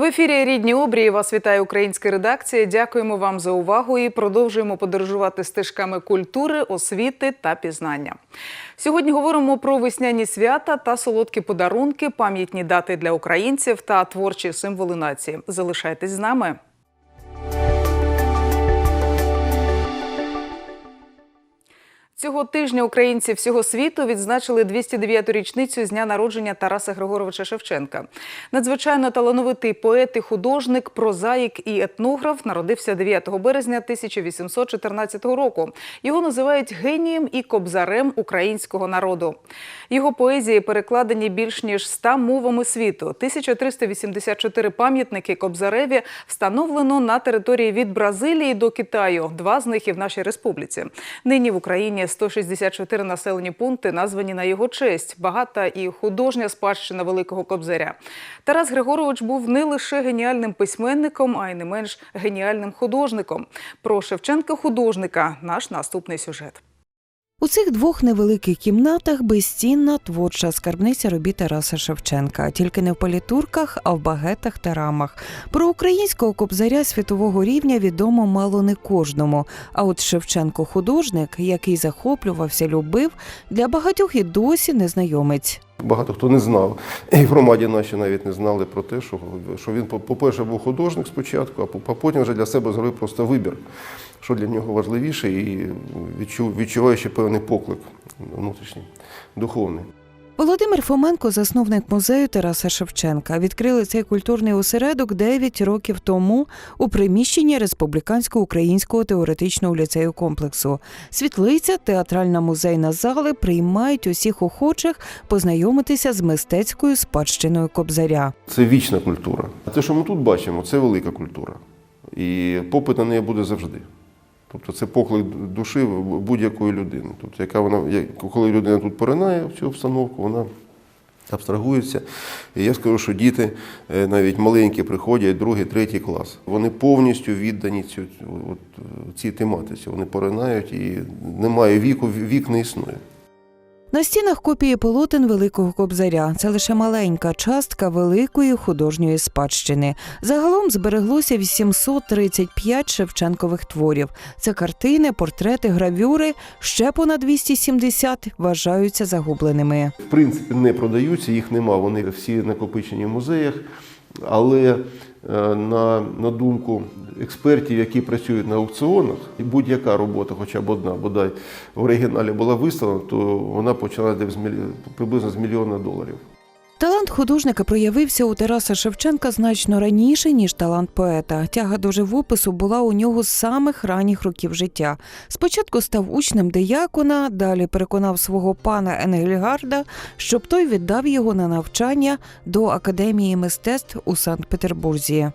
В ефірі рідні обрії вас вітає українська редакція. Дякуємо вам за увагу і продовжуємо подорожувати стежками культури, освіти та пізнання. Сьогодні говоримо про весняні свята та солодкі подарунки, пам'ятні дати для українців та творчі символи нації. Залишайтесь з нами. Цього тижня українці всього світу відзначили 209-ту річницю з дня народження Тараса Григоровича Шевченка. Надзвичайно талановитий поет і художник, прозаїк і етнограф народився 9 березня 1814 року. Його називають генієм і кобзарем українського народу. Його поезії перекладені більш ніж 100 мовами світу. 1384 пам'ятники Кобзареві встановлено на території від Бразилії до Китаю. Два з них і в нашій республіці. Нині в Україні 164 населені пункти названі на його честь. Багата і художня спадщина великого кобзаря. Тарас Григорович був не лише геніальним письменником, а й не менш геніальним художником. Про Шевченка художника наш наступний сюжет. У цих двох невеликих кімнатах безцінна творча скарбниця робіт Тараса Шевченка, тільки не в політурках, а в багетах та рамах. Про українського кобзаря світового рівня відомо мало не кожному. А от Шевченко художник, який захоплювався, любив, для багатьох і досі незнайомець. Багато хто не знав. І в громаді наші навіть не знали про те, що, що він, по-перше, був художник спочатку, по- а потім вже для себе зробив просто вибір, що для нього важливіше, і відчув, відчуває ще певний поклик внутрішній, духовний. Володимир Фоменко, засновник музею Тараса Шевченка, відкрили цей культурний осередок 9 років тому у приміщенні Республіканського українського теоретичного ліцею комплексу. Світлиця, театральна музейна зали приймають усіх охочих познайомитися з мистецькою спадщиною кобзаря. Це вічна культура. А те, що ми тут бачимо, це велика культура. І попит на неї буде завжди. Тобто це поклик душі будь-якої людини. Тобто, яка вона, коли людина тут поринає в цю обстановку, вона абстрагується. І я скажу, що діти е, навіть маленькі приходять, другий, третій клас. Вони повністю віддані цю, от, е, цій тематиці. Вони поринають і немає віку, вік не існує. На стінах копії полотен великого кобзаря. Це лише маленька частка великої художньої спадщини. Загалом збереглося 835 Шевченкових творів. Це картини, портрети, гравюри. Ще понад 270 вважаються загубленими. в принципі не продаються, їх нема. Вони всі накопичені в музеях. Але на, на думку експертів, які працюють на аукціонах, і будь-яка робота, хоча б одна, бодай в оригіналі була виставлена, то вона почала приблизно з мільйона доларів. Талант художника проявився у Тараса Шевченка значно раніше, ніж талант поета. Тяга до живопису була у нього з самих ранніх років життя. Спочатку став учнем деякона, далі переконав свого пана Енгельгарда, щоб той віддав його на навчання до Академії мистецтв у Санкт-Петербурзі.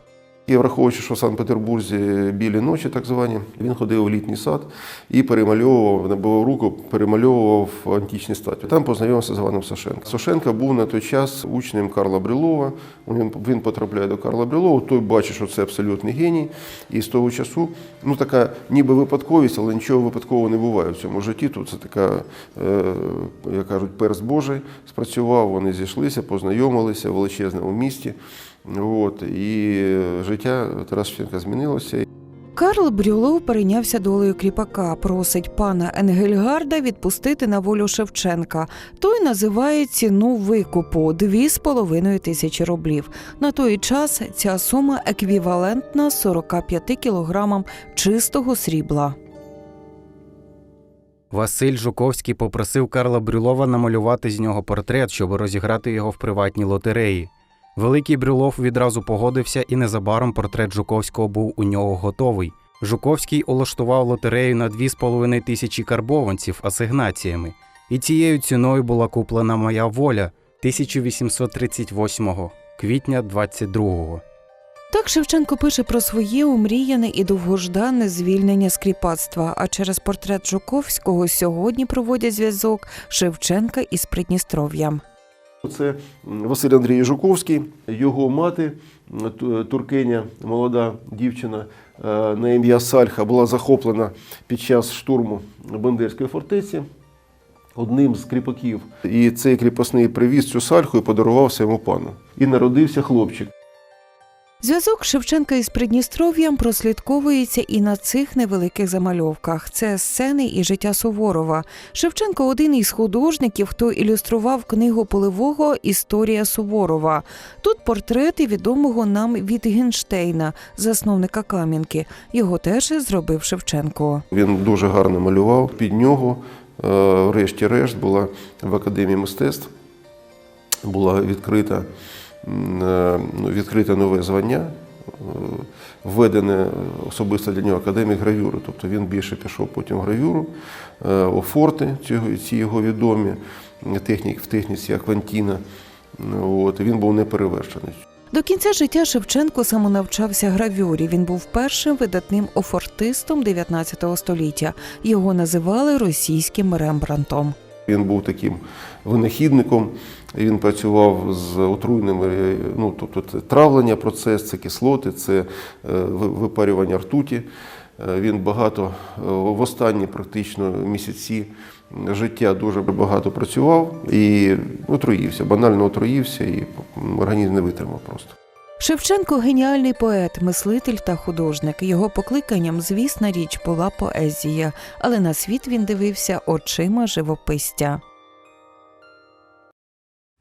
І враховуючи, що в Санкт-Петербурзі білі ночі, так звані, він ходив у літній сад і перемальовував, набивав руку, перемальовував античні статуї. Там познайомився з Іваном Сашенко. Сашенко був на той час учнем Карла Брюлова. Він, він потрапляє до Карла Брюлова, той бачить, що це абсолютний геній. І з того часу, ну така ніби випадковість, але нічого випадкового не буває в цьому житті. Тут це така, е, як кажуть, перст Божий спрацював, вони зійшлися, познайомилися в величезному місті. От, і життя Тараса Шевченка змінилося. Карл Брюлов перейнявся долею кріпака, просить пана Енгельгарда відпустити на волю Шевченка. Той називає ціну викупу дві з половиною тисячі рублів. На той час ця сума еквівалентна 45 кілограмам чистого срібла. Василь Жуковський попросив Карла Брюлова намалювати з нього портрет, щоб розіграти його в приватній лотереї. Великий Брюлов відразу погодився, і незабаром портрет Жуковського був у нього готовий. Жуковський улаштував лотерею на 2,5 тисячі карбованців асигнаціями, і цією ціною була куплена моя воля 1838 квітня 22-го. Так Шевченко пише про своє умріяне і довгождане звільнення з кріпацтва. А через портрет Жуковського сьогодні проводять зв'язок Шевченка із Придністров'ям. Це Василь Андрій Жуковський, його мати, ту- туркиня, молода дівчина е, на ім'я Сальха, була захоплена під час штурму Бендерської фортеці одним з кріпаків. І цей кріпосний привіз цю сальху і подарував своєму пану. І народився хлопчик. Зв'язок Шевченка із Придністров'ям прослідковується і на цих невеликих замальовках. Це сцени і життя Суворова. Шевченко один із художників, хто ілюстрував книгу Поливого Історія Суворова. Тут портрети відомого нам Вітгенштейна, засновника Кам'янки. Його теж зробив Шевченко. Він дуже гарно малював. Під нього, е, врешті-решт, була в Академії мистецтв була відкрита, відкрите нове звання, е, введене особисто для нього академік гравюри. Тобто він більше пішов потім в гравюру, е, о форти, ці- його відомі, технік, в техніці Аквантіна. Ну, От, він був неперевершений. До кінця життя Шевченко самонавчався гравюрі. Він був першим видатним офортистом 19 століття. Його називали російським Рембрантом. Він був таким винахідником. Він працював з отруйними, е, ну тобто це травлення процес, це кислоти, це е, випарювання ртуті. Е, Він багато в останні практично місяці життя дуже багато працював і отруївся, банально отруївся, і організм не витримав просто. Шевченко геніальний поет, мислитель та художник. Його покликанням, звісна річ, була поезія, але на світ він дивився очима живописця.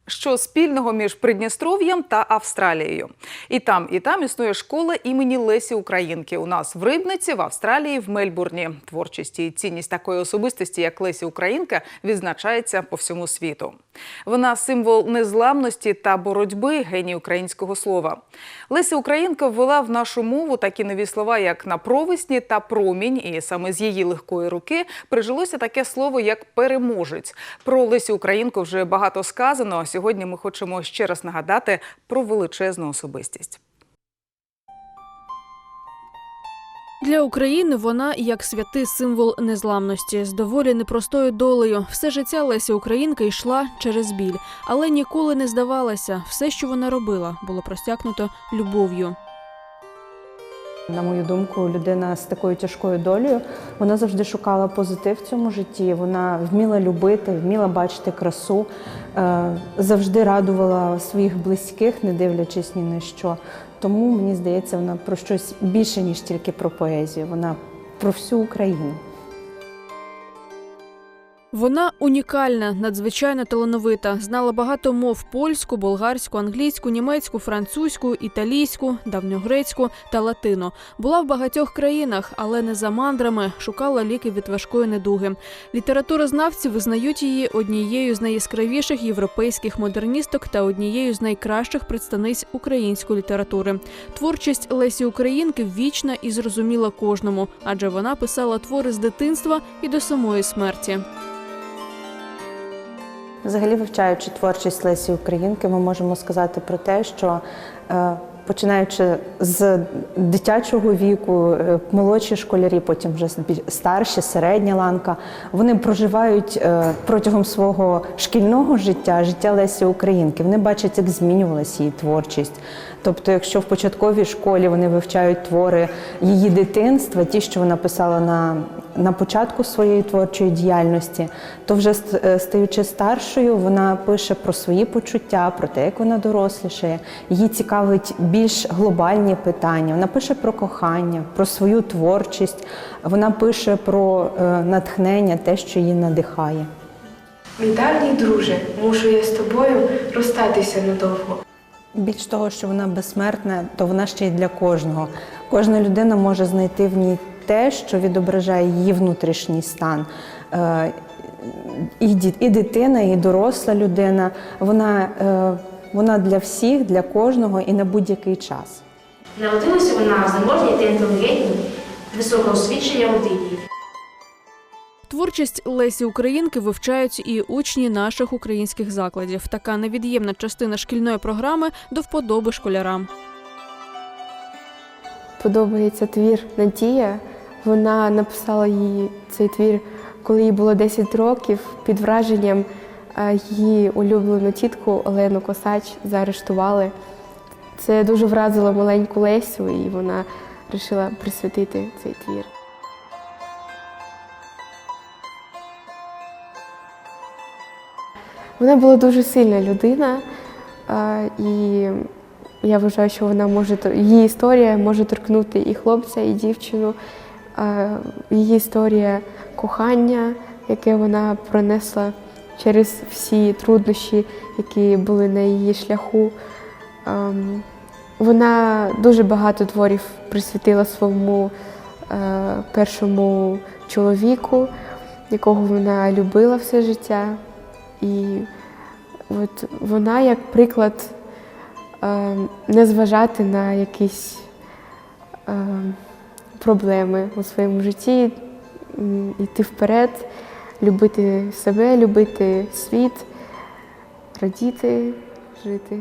Що спільного між Придністров'ям та Австралією? І там, і там існує школа імені Лесі Українки. У нас в Рибниці, в Австралії, в Мельбурні. Творчість і цінність такої особистості, як Лесі Українка, відзначається по всьому світу. Вона символ незламності та боротьби геній українського слова. Леся Українка ввела в нашу мову такі нові слова, як напровесні та промінь. І саме з її легкої руки прижилося таке слово, як переможець. Про Лесю Українку вже багато сказано. Сьогодні ми хочемо ще раз нагадати про величезну особистість. Для України вона як святий символ незламності з доволі непростою долею. Все життя Лесі Українка йшла через біль, але ніколи не здавалася. Все, що вона робила, було простякнуто любов'ю. На мою думку, людина з такою тяжкою долею вона завжди шукала позитив в цьому житті. Вона вміла любити, вміла бачити красу, завжди радувала своїх близьких, не дивлячись ні на що. Тому мені здається, вона про щось більше ніж тільки про поезію. Вона про всю Україну. Вона унікальна, надзвичайно талановита. Знала багато мов: польську, болгарську, англійську, німецьку, французьку, італійську, давньогрецьку та латину. Була в багатьох країнах, але не за мандрами. Шукала ліки від важкої недуги. Літературознавці визнають її однією з найяскравіших європейських модерністок та однією з найкращих представниць української літератури. Творчість Лесі Українки вічна і зрозуміла кожному, адже вона писала твори з дитинства і до самої смерті. Взагалі, вивчаючи творчість Лесі Українки, ми можемо сказати про те, що е, починаючи з дитячого віку, е, молодші школярі, потім вже старші, середня ланка, вони проживають е, протягом свого шкільного життя, життя Лесі Українки. Вони бачать, як змінювалася її творчість. Тобто, якщо в початковій школі вони вивчають твори її дитинства, ті, що вона писала на, на початку своєї творчої діяльності, то вже е, стаючи старшою, вона пише про свої почуття, про те, як вона дорослішає. Її цікавить більш глобальні питання. Вона пише про кохання, про свою творчість. Вона пише про е, натхнення, те, що її надихає. Мій давній друже, мушу я з тобою розстатися надовго. Більш того, що вона безсмертна, то вона ще й для кожного. Кожна людина може знайти в ній те, що відображає її внутрішній стан. Е, І, дитина, і доросла людина. Вона, е, вона для всіх, для кожного і на будь-який час. Народилася вона заможній та інтелігентній, високого освічення родині. Творчість Лесі Українки вивчають і учні наших українських закладів. Така невід'ємна частина шкільної програми до вподоби школярам. Подобається твір Надія. Вона написала її цей твір, коли їй було 10 років, під враженням е, її улюблену тітку Олену Косач заарештували. Це дуже вразило маленьку Лесю, і вона вирішила присвятити цей твір. Вона була дуже сильна людина, е, і Я вважаю, що вона може її історія може торкнути і хлопця, і дівчину. Її історія кохання, яке вона пронесла через всі труднощі, які були на її шляху. Ем, Вона дуже багато творів присвятила своєму е, першому чоловіку, якого вона любила все життя. І от вона як приклад е, не зважати на якісь е, проблеми у своєму житті, йти вперед, любити себе, любити світ, радіти, жити.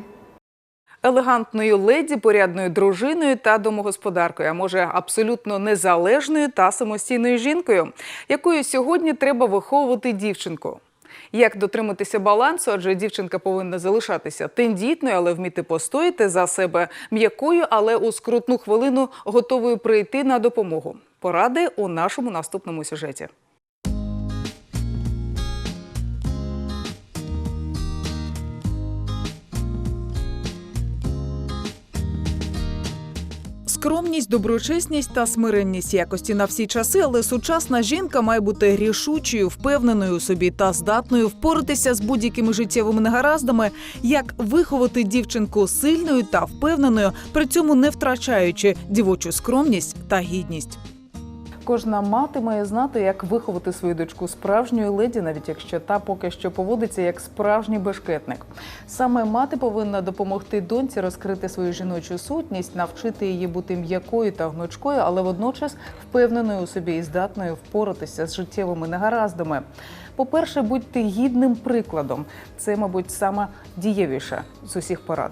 Елегантною леді, порядною дружиною та домогосподаркою, а може абсолютно незалежною та самостійною жінкою, якою сьогодні треба виховувати дівчинку. Як дотриматися балансу, адже дівчинка повинна залишатися тендітною, але вміти постояти за себе м'якою, але у скрутну хвилину готовою прийти на допомогу. Поради у нашому наступному сюжеті. Скромність, доброчесність та смиренність якості на всі часи, але сучасна жінка має бути рішучою, впевненою у собі та здатною впоратися з будь-якими життєвими негараздами, як виховати дівчинку сильною та впевненою, при цьому не втрачаючи дівочу скромність та гідність. Кожна мати має знати, як виховати свою дочку справжньою леді, навіть якщо та поки що поводиться як справжній бешкетник. Саме мати повинна допомогти доньці розкрити свою жіночу сутність, навчити її бути м'якою та гнучкою, але водночас впевненою у собі і здатною впоратися з життєвими негараздами. По-перше, будьте гідним прикладом. Це, мабуть, сама дієвіша з усіх порад.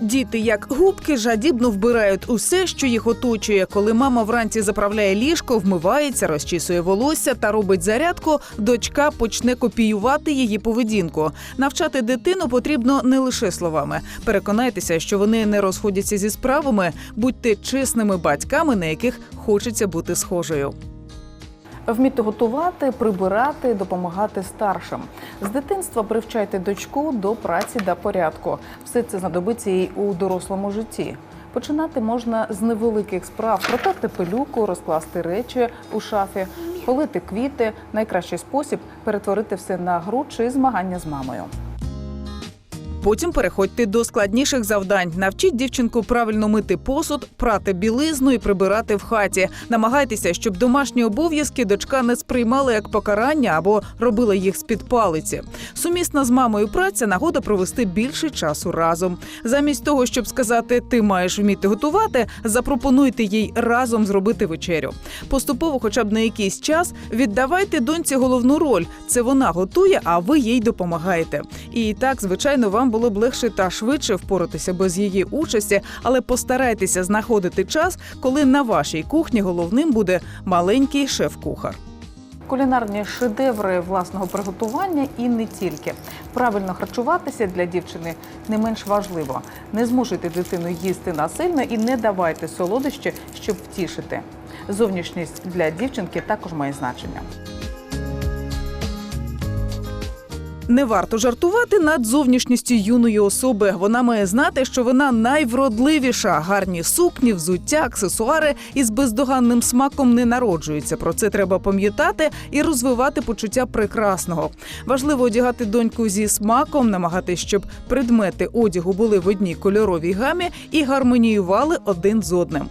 Діти, як губки, жадібно вбирають усе, що їх оточує. Коли мама вранці заправляє ліжко, вмивається, розчісує волосся та робить зарядку, дочка почне копіювати її поведінку. Навчати дитину потрібно не лише словами. Переконайтеся, що вони не розходяться зі справами. Будьте чесними батьками, на яких хочеться бути схожою. Вміти готувати, прибирати, допомагати старшим. З дитинства привчайте дочку до праці та порядку. Все це знадобиться їй у дорослому житті. Починати можна з невеликих справ: протерти пилюку, розкласти речі у шафі, полити квіти. Найкращий спосіб перетворити все на гру чи змагання з мамою. Потім переходьте до складніших завдань. Навчіть дівчинку правильно мити посуд, прати білизну і прибирати в хаті. Намагайтеся, щоб домашні обов'язки дочка не сприймала як покарання або робила їх з під палиці. Сумісна з мамою праця нагода провести більше часу разом. Замість того, щоб сказати ти маєш вміти готувати, запропонуйте їй разом зробити вечерю. Поступово, хоча б на якийсь час, віддавайте доньці головну роль. Це вона готує, а ви їй допомагаєте. І так, звичайно, вам було б легше та швидше впоратися без її участі, але постарайтеся знаходити час, коли на вашій кухні головним буде маленький шеф-кухар. Кулінарні шедеври власного приготування і не тільки. Правильно харчуватися для дівчини не менш важливо. Не змушуйте дитину їсти насильно і не давайте солодощі, щоб втішити. Зовнішність для дівчинки також має значення. Не варто жартувати над зовнішністю юної особи. Вона має знати, що вона найвродливіша. Гарні сукні, взуття, аксесуари із бездоганним смаком не народжуються. Про це треба пам'ятати і розвивати почуття прекрасного. Важливо одягати доньку зі смаком, намагатись, щоб предмети одягу були в одній кольоровій гамі і гармоніювали один з одним.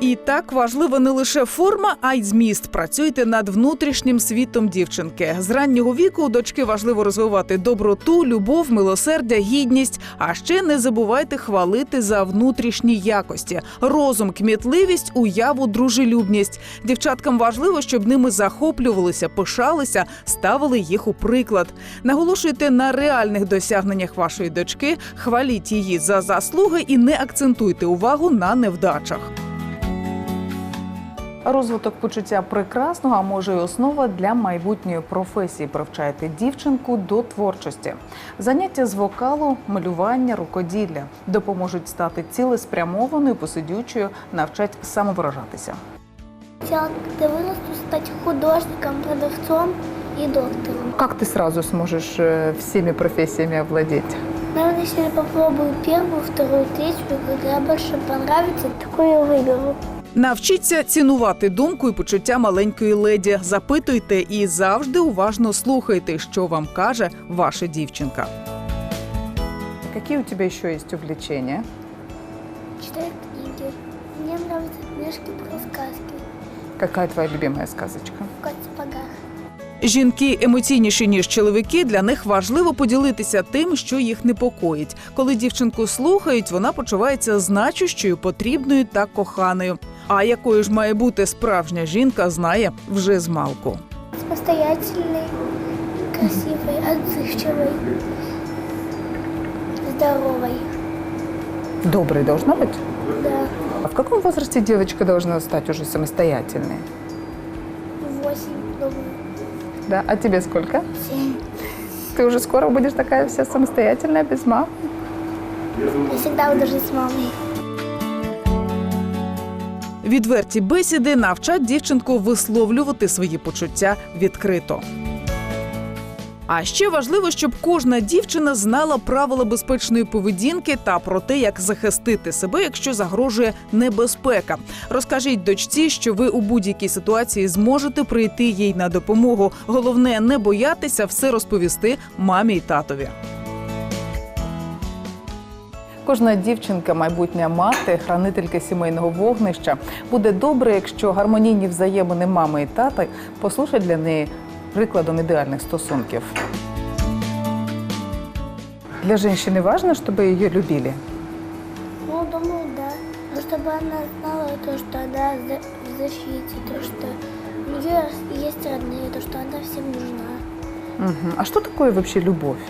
І так важлива не лише форма, а й зміст. Працюйте над внутрішнім світом дівчинки. З раннього віку у дочки важливо розвивати доброту, любов, милосердя, гідність. А ще не забувайте хвалити за внутрішні якості: розум, кмітливість, уяву, дружелюбність. Дівчаткам важливо, щоб ними захоплювалися, пишалися, ставили їх у приклад. Наголошуйте на реальних досягненнях вашої дочки, хваліть її за заслуги і не акцентуйте увагу на невдачах. Розвиток почуття прекрасного, а може й основа для майбутньої професії. Привчайте дівчинку до творчості. Заняття з вокалу, малювання, рукоділля допоможуть стати цілеспрямованою, посидючою, навчать самовиражатися. Хотела, когда вырасту, стать художником, продавцом и доктором. Як ти сразу зможеш всіми професіями овладіти? Наверное, если я попробую первую, вторую, третью, когда больше понравится, такую я выберу. Навчіться цінувати думку і почуття маленької леді. Запитуйте і завжди уважно слухайте, що вам каже ваша дівчинка. Які у тебе ще є увлечення? Читаю книги. Мне нравятся книжки про сказки. Яка твоя любима сказочка? Кот в сапогах. Жінки емоційніші ніж чоловіки. Для них важливо поділитися тим, що їх непокоїть. Коли дівчинку слухають, вона почувається значущою, потрібною та коханою. А якою ж має бути справжня жінка, знає вже з малку. Самостоятельный, красивый, отзывчивый, здоровый. Доброй должна быть. Да, А в каком возрасте девочка должна стать уже самостоятельной? восемь, думаю, Да, а тебе сколько? семь. Ты уже скоро будешь такая вся самостоятельная, без мамы? Я всегда буду жить с мамой. Відверті бесіди навчать дівчинку висловлювати свої почуття відкрито. А ще важливо, щоб кожна дівчина знала правила безпечної поведінки та про те, як захистити себе, якщо загрожує небезпека. Розкажіть дочці, що ви у будь-якій ситуації зможете прийти їй на допомогу. Головне не боятися все розповісти мамі й татові. Кожна дівчинка, майбутня мати, хранителька сімейного вогнища, буде добре, якщо гармонійні взаємини мами і тата послужать для неї прикладом ідеальних стосунків. Для женщины важно, чтобы ее любили. Ну, думаю, да. Но чтобы она знала то, что она за- в защите, то, что у нее есть родные, то, что она всем нужна. Мгм. А что такое вообще любовь?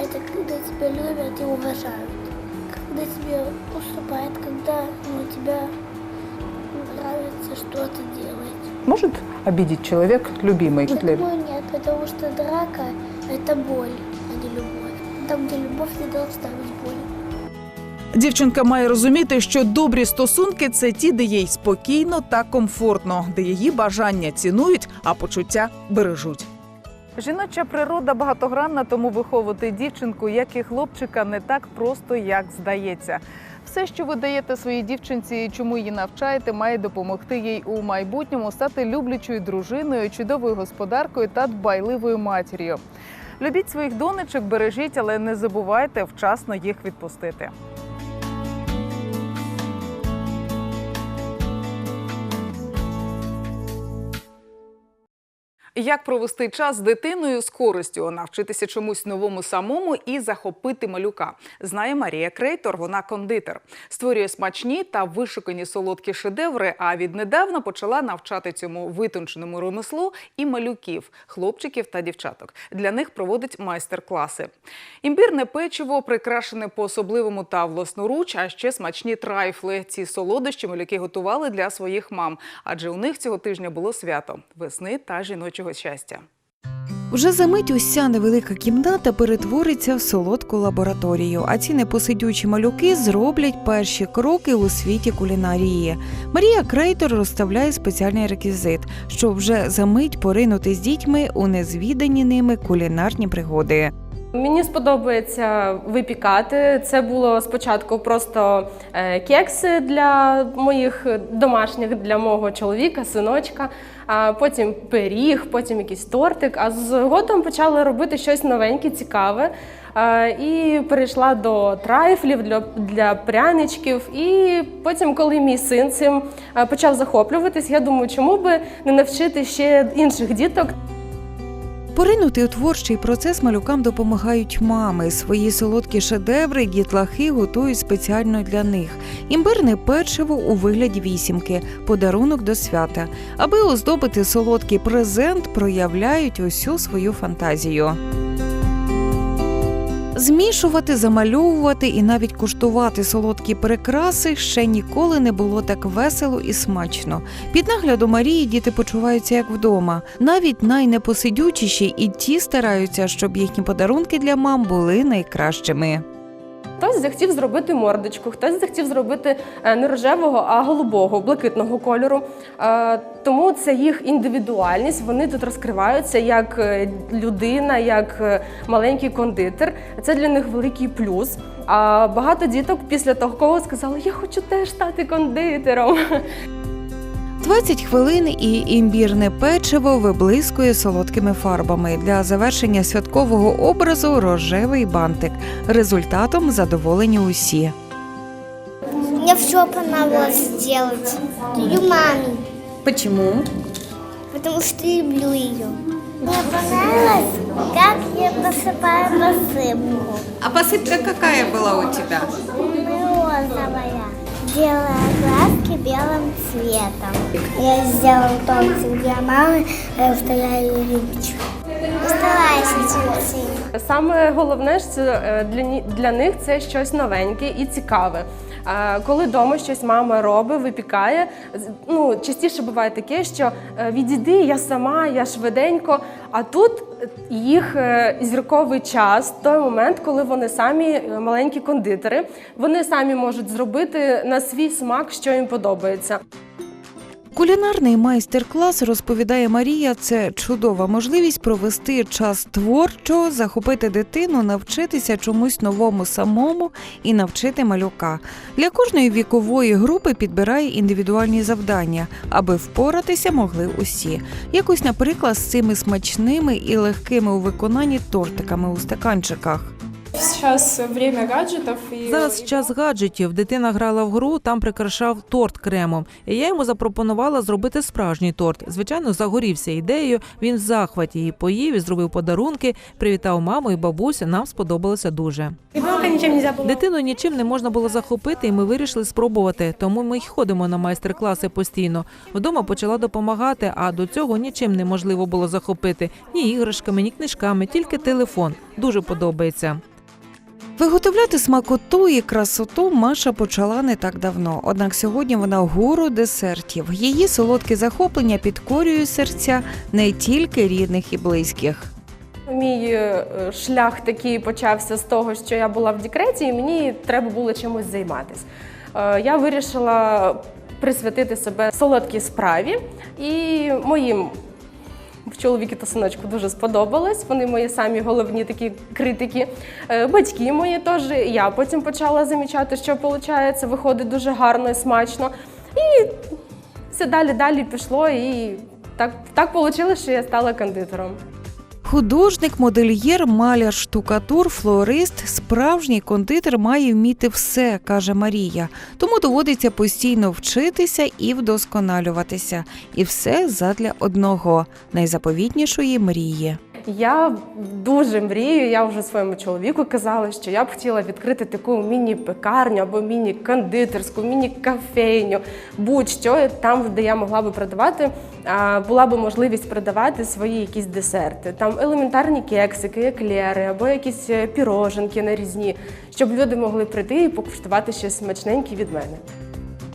Это когда тебя любят и уважают. Когда тебе уступают, когда ну, тебе нравится что-то делать. Может обидеть человек любимый? Я Для- думаю, нет, потому что драка – это боль, а не любовь. Там, где любовь, не должна быть боль. Дівчинка має розуміти, що добрі стосунки це ті, де їй спокійно та комфортно, де її бажання цінують, а почуття бережуть. Жіноча природа багатогранна, тому виховувати дівчинку, як і хлопчика, не так просто, як здається. Все, що ви даєте своїй дівчинці, чому її навчаєте, має допомогти їй у майбутньому стати люблячою дружиною, чудовою господаркою та дбайливою матір'ю. Любіть своїх донечок, бережіть, але не забувайте вчасно їх відпустити. Як провести час з дитиною з користю, навчитися чомусь новому самому і захопити малюка, знає Марія Крейтор. Вона кондитер, створює смачні та вишукані солодкі шедеври. А віднедавна почала навчати цьому витонченому ремеслу і малюків, хлопчиків та дівчаток. Для них проводить майстер-класи. Імбірне печиво прикрашене по особливому та власноруч, а ще смачні трайфли. Ці солодощі малюки готували для своїх мам, адже у них цього тижня було свято весни та жіночого щастя. Вже за мить уся невелика кімната перетвориться в солодку лабораторію, а ці непосидючі малюки зроблять перші кроки у світі кулінарії. Марія Крейтор розставляє спеціальний реквізит, щоб вже за мить поринути з дітьми у незвідані ними кулінарні пригоди. Мені сподобається випікати. Це було спочатку просто е, кекси для моїх домашніх, для мого чоловіка, синочка, потім пиріг, потім якийсь тортик. А згодом почала робити щось новеньке, цікаве. І перейшла до трайфлів для, для пряничків. І потім, коли мій син цим почав захоплюватись, я думаю, чому би не навчити ще інших діток Поринути у творчий процес малюкам допомагають мами. Свої солодкі шедеври дітлахи готують спеціально для них. Імбирне печиво у вигляді вісімки, подарунок до свята. Аби оздобити солодкий презент, проявляють усю свою фантазію. Змішувати, замальовувати і навіть куштувати солодкі прикраси ще ніколи не було так весело і смачно. Під наглядом Марії діти почуваються як вдома. Навіть найнепосидючіші і ті стараються, щоб їхні подарунки для мам були найкращими. Хтось захотів зробити мордочку, хтось захотів зробити е, не рожевого, а голубого, блакитного кольору. Е, Тому це їх індивідуальність. Вони тут розкриваються як е, людина, як маленький кондитер. Це для них великий плюс. А багато діток після того сказали, я хочу теж стати кондитером. 20 хвилин і імбірне печиво виблискує солодкими фарбами. Для завершення святкового образу рожевий бантик. Результатом задоволені усі. Мне все понравилось делать. Люблю маме, Почему? потому что люблю ее. Мне понравилось, как я посыпаю посыпку. А посыпка какая была у тебя? Розовая. Делая глазки белым цветом. Я сделала тортик для мамы, а я. Стараюсь учиться. Саме головне ж е, для, для них це щось новеньке і цікаве. Коли вдома щось мама робить, випікає, ну частіше буває таке, що е, відійди, я сама, я швиденько. А тут е, їх е, зірковий час, той момент, коли вони самі маленькі кондитери, вони самі можуть зробити на свій смак, що їм подобається. Кулінарний майстер-клас розповідає Марія. Це чудова можливість провести час творчо, захопити дитину, навчитися чомусь новому самому і навчити малюка. Для кожної вікової групи підбирає індивідуальні завдання, аби впоратися могли усі. Якось, наприклад, з цими смачними і легкими у виконанні тортиками у стаканчиках. Зараз время гаджетів і Зараз час гаджетів. Дитина грала в гру, там прикрашав торт кремом. І я йому запропонувала зробити справжній торт. Звичайно, загорівся ідеєю. Він в захваті її поїв і зробив подарунки. Привітав маму і бабусю. Нам сподобалося дуже. Дитину нічим не можна було захопити, і ми вирішили спробувати. Тому ми й ходимо на майстер-класи постійно. Вдома почала допомагати, а до цього нічим неможливо було захопити ні іграшками, ні книжками, тільки телефон. Дуже подобається. Виготовляти смакоту і красоту Маша почала не так давно. Однак сьогодні вона гуру десертів. Її солодке захоплення підкорює серця не тільки рідних і близьких. Мій е, шлях такий почався з того, що я була в декреті, і мені треба було чимось займатися. Е, Я вирішила присвятити себе солодкій справі, і моїм чоловіки та синочку дуже сподобалось. Вони мої самі головні такі критики. Е, Батьки мої теж. Я потім почала замічати, що виходить, виходить дуже гарно і смачно. І все далі далі пішло, і так, так вийшло, що я стала кондитером. Художник, модельєр, маляр, штукатур, флорист, справжній кондитер має вміти все, каже Марія. Тому доводиться постійно вчитися і вдосконалюватися. І все задля одного найзаповітнішої мрії. Я дуже мрію. Я вже своєму чоловіку казала, що я б хотіла відкрити таку міні-пекарню або міні-кондитерську, міні-кафейню, будь-що там, де я могла би продавати, була б можливість продавати свої якісь десерти. Там елементарні кексики, еклери або якісь е, піроженки нарізні, щоб люди могли прийти і покуштувати щось смачненьке від мене.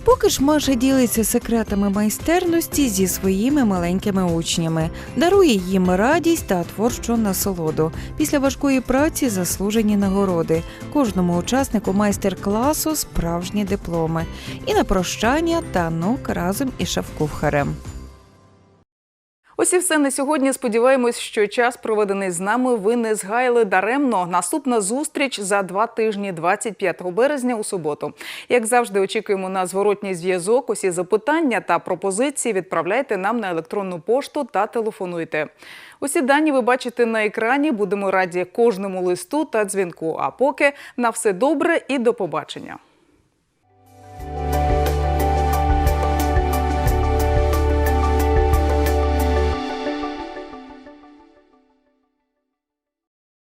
Поки ж Маша ділиться секретами майстерності зі своїми маленькими учнями, дарує їм радість та творчу насолоду. Після важкої праці заслужені нагороди. Кожному учаснику майстер-класу справжні дипломи. І на прощання танок разом із шеф-кухарем. Ось і все на сьогодні. Сподіваємось, що час, проведений з нами, ви не згаяли даремно. Наступна зустріч за два тижні, 25 березня у суботу. Як завжди, очікуємо на зворотній зв'язок. Усі запитання та пропозиції відправляйте нам на електронну пошту та телефонуйте. Усі дані ви бачите на екрані. Будемо раді кожному листу та дзвінку. А поки на все добре і до побачення.